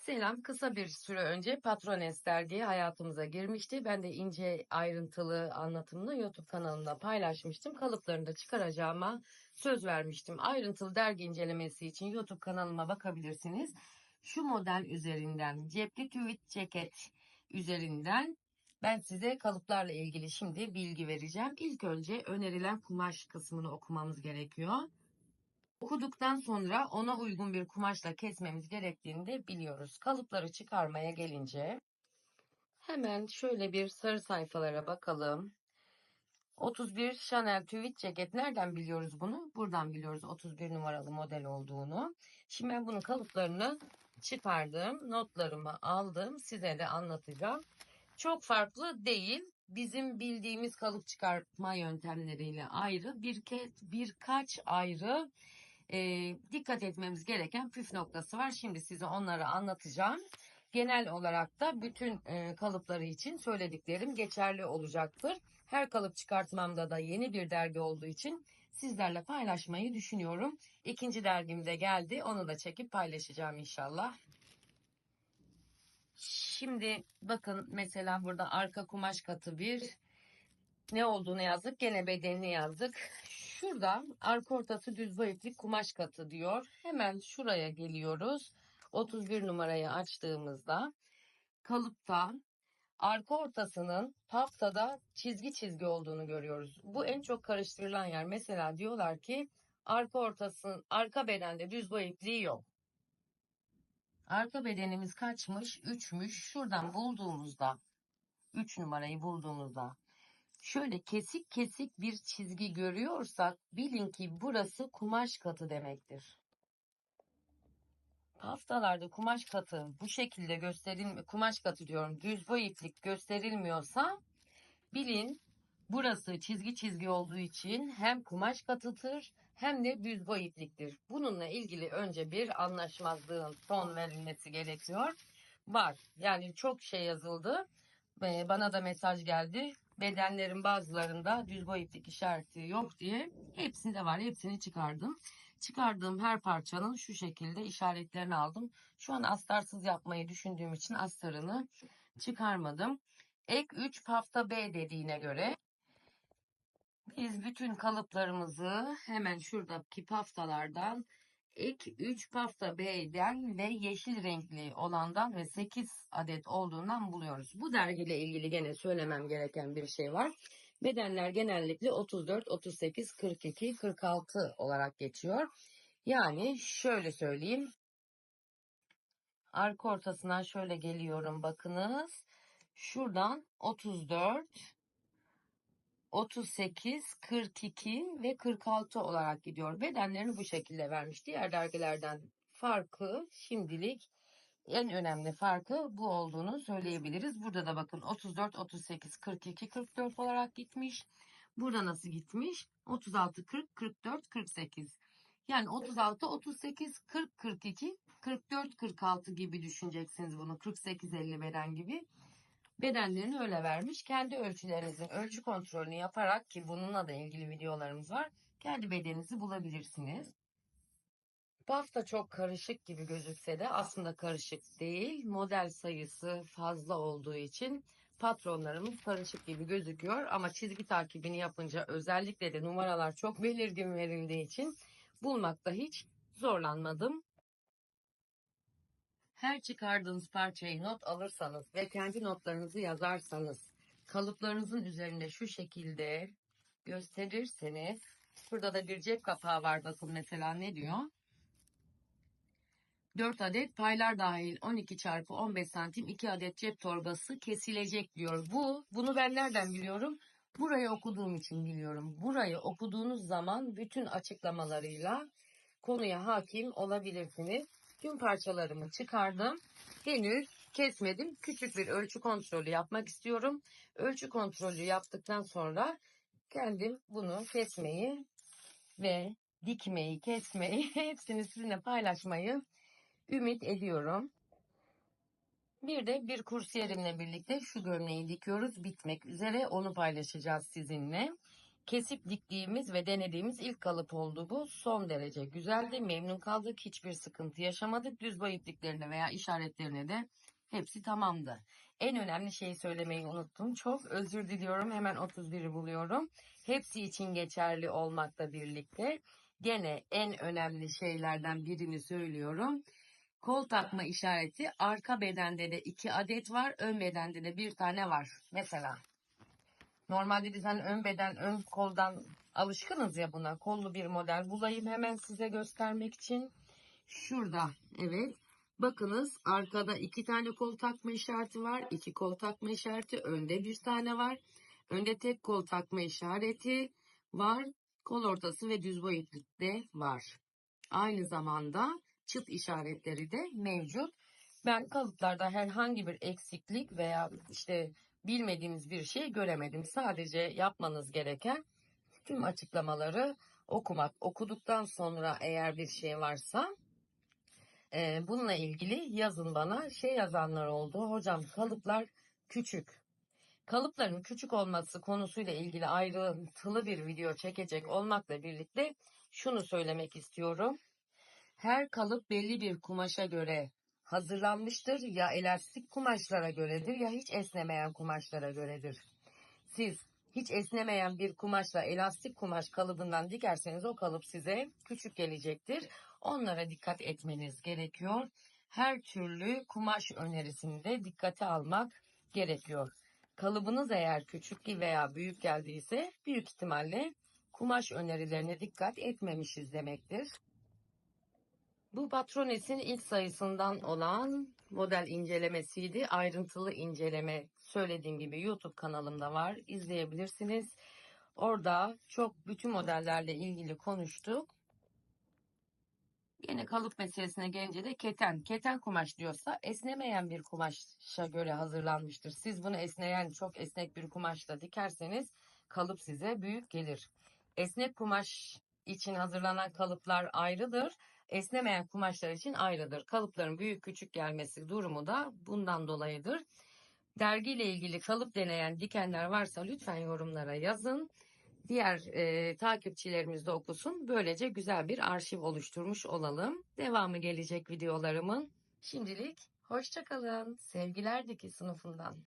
Selam. Kısa bir süre önce Patrones dergi hayatımıza girmişti. Ben de ince ayrıntılı anlatımını YouTube kanalımda paylaşmıştım. Kalıplarını da çıkaracağıma söz vermiştim. Ayrıntılı dergi incelemesi için YouTube kanalıma bakabilirsiniz. Şu model üzerinden cepli tweet ceket üzerinden ben size kalıplarla ilgili şimdi bilgi vereceğim. İlk önce önerilen kumaş kısmını okumamız gerekiyor. Okuduktan sonra ona uygun bir kumaşla kesmemiz gerektiğini de biliyoruz. Kalıpları çıkarmaya gelince hemen şöyle bir sarı sayfalara bakalım. 31 Chanel tweed ceket. Nereden biliyoruz bunu? Buradan biliyoruz 31 numaralı model olduğunu. Şimdi ben bunun kalıplarını çıkardım. Notlarımı aldım. Size de anlatacağım. Çok farklı değil. Bizim bildiğimiz kalıp çıkartma yöntemleriyle ayrı bir birkaç ayrı e, dikkat etmemiz gereken püf noktası var. Şimdi size onları anlatacağım. Genel olarak da bütün e, kalıpları için söylediklerim geçerli olacaktır. Her kalıp çıkartmamda da yeni bir dergi olduğu için sizlerle paylaşmayı düşünüyorum. İkinci dergim de geldi. Onu da çekip paylaşacağım inşallah. Şimdi bakın mesela burada arka kumaş katı bir ne olduğunu yazdık. Gene bedenini yazdık. Şurada arka ortası düz bayıklık kumaş katı diyor. Hemen şuraya geliyoruz. 31 numarayı açtığımızda kalıpta arka ortasının paftada çizgi çizgi olduğunu görüyoruz. Bu en çok karıştırılan yer. Mesela diyorlar ki arka ortasının arka bedende düz boy ipliği yok. Arka bedenimiz kaçmış? 3'müş. Şuradan bulduğumuzda 3 numarayı bulduğumuzda şöyle kesik kesik bir çizgi görüyorsak bilin ki burası kumaş katı demektir. Haftalarda kumaş katı bu şekilde gösterilmiyor. Kumaş katı diyorum. Düz boy iplik gösterilmiyorsa bilin burası çizgi çizgi olduğu için hem kumaş katıdır hem de düz boy ipliktir. Bununla ilgili önce bir anlaşmazlığın son verilmesi gerekiyor. Var. Yani çok şey yazıldı. Bana da mesaj geldi bedenlerin bazılarında düz boy iplik işareti yok diye hepsinde var. Hepsini çıkardım. Çıkardığım her parçanın şu şekilde işaretlerini aldım. Şu an astarsız yapmayı düşündüğüm için astarını çıkarmadım. Ek 3 pafta B dediğine göre biz bütün kalıplarımızı hemen şuradaki paftalardan ek 3 pafta B'den ve yeşil renkli olandan ve 8 adet olduğundan buluyoruz. Bu dergiyle ilgili gene söylemem gereken bir şey var. Bedenler genellikle 34, 38, 42, 46 olarak geçiyor. Yani şöyle söyleyeyim. Arka ortasından şöyle geliyorum bakınız. Şuradan 34, 38, 42 ve 46 olarak gidiyor. Bedenlerini bu şekilde vermiş. Diğer dergilerden farkı şimdilik en önemli farkı bu olduğunu söyleyebiliriz. Burada da bakın 34, 38, 42, 44 olarak gitmiş. Burada nasıl gitmiş? 36, 40, 44, 48. Yani 36, 38, 40, 42, 44, 46 gibi düşüneceksiniz bunu. 48, 50 beden gibi bedenlerini öyle vermiş. Kendi ölçülerinizin ölçü kontrolünü yaparak ki bununla da ilgili videolarımız var. Kendi bedeninizi bulabilirsiniz. Bafta çok karışık gibi gözükse de aslında karışık değil. Model sayısı fazla olduğu için patronlarımız karışık gibi gözüküyor. Ama çizgi takibini yapınca özellikle de numaralar çok belirgin verildiği için bulmakta hiç zorlanmadım. Her çıkardığınız parçayı not alırsanız ve kendi notlarınızı yazarsanız, kalıplarınızın üzerinde şu şekilde gösterirseniz, burada da bir cep kapağı var bakın mesela ne diyor? 4 adet paylar dahil 12 çarpı 15 santim 2 adet cep torbası kesilecek diyor. Bu, bunu ben nereden biliyorum? Burayı okuduğum için biliyorum. Burayı okuduğunuz zaman bütün açıklamalarıyla konuya hakim olabilirsiniz. Tüm parçalarımı çıkardım. Henüz kesmedim. Küçük bir ölçü kontrolü yapmak istiyorum. Ölçü kontrolü yaptıktan sonra kendim bunu kesmeyi ve dikmeyi, kesmeyi hepsini sizinle paylaşmayı ümit ediyorum. Bir de bir kursiyerimle birlikte şu gömleği dikiyoruz. Bitmek üzere onu paylaşacağız sizinle. Kesip diktiğimiz ve denediğimiz ilk kalıp oldu bu. Son derece güzeldi. Memnun kaldık. Hiçbir sıkıntı yaşamadık. Düz boy ipliklerine veya işaretlerine de hepsi tamamdı. En önemli şeyi söylemeyi unuttum. Çok özür diliyorum. Hemen 31'i buluyorum. Hepsi için geçerli olmakla birlikte gene en önemli şeylerden birini söylüyorum. Kol takma işareti arka bedende de iki adet var. Ön bedende de bir tane var. Mesela Normalde biz hani ön beden, ön koldan alışkınız ya buna. Kollu bir model bulayım hemen size göstermek için. Şurada evet. Bakınız arkada iki tane kol takma işareti var. iki kol takma işareti. Önde bir tane var. Önde tek kol takma işareti var. Kol ortası ve düz boy iplik de var. Aynı zamanda çıt işaretleri de mevcut. Ben kalıplarda herhangi bir eksiklik veya işte bilmediğimiz bir şey göremedim. Sadece yapmanız gereken tüm açıklamaları okumak. Okuduktan sonra eğer bir şey varsa e, bununla ilgili yazın bana. Şey yazanlar oldu. Hocam kalıplar küçük. Kalıpların küçük olması konusuyla ilgili ayrıntılı bir video çekecek olmakla birlikte şunu söylemek istiyorum. Her kalıp belli bir kumaşa göre hazırlanmıştır. Ya elastik kumaşlara göredir ya hiç esnemeyen kumaşlara göredir. Siz hiç esnemeyen bir kumaşla elastik kumaş kalıbından dikerseniz o kalıp size küçük gelecektir. Onlara dikkat etmeniz gerekiyor. Her türlü kumaş önerisini de dikkate almak gerekiyor. Kalıbınız eğer küçük veya büyük geldiyse büyük ihtimalle kumaş önerilerine dikkat etmemişiz demektir. Bu Patrones'in ilk sayısından olan model incelemesiydi. Ayrıntılı inceleme söylediğim gibi YouTube kanalımda var. İzleyebilirsiniz. Orada çok bütün modellerle ilgili konuştuk. Yine kalıp meselesine gelince de keten. Keten kumaş diyorsa esnemeyen bir kumaşa göre hazırlanmıştır. Siz bunu esneyen çok esnek bir kumaşla dikerseniz kalıp size büyük gelir. Esnek kumaş için hazırlanan kalıplar ayrıdır. Esnemeyen kumaşlar için ayrıdır. Kalıpların büyük küçük gelmesi durumu da bundan dolayıdır. Dergiyle ilgili kalıp deneyen dikenler varsa lütfen yorumlara yazın. Diğer e, takipçilerimiz de okusun. Böylece güzel bir arşiv oluşturmuş olalım. Devamı gelecek videolarımın. Şimdilik hoşçakalın. Sevgiler Diki sınıfından.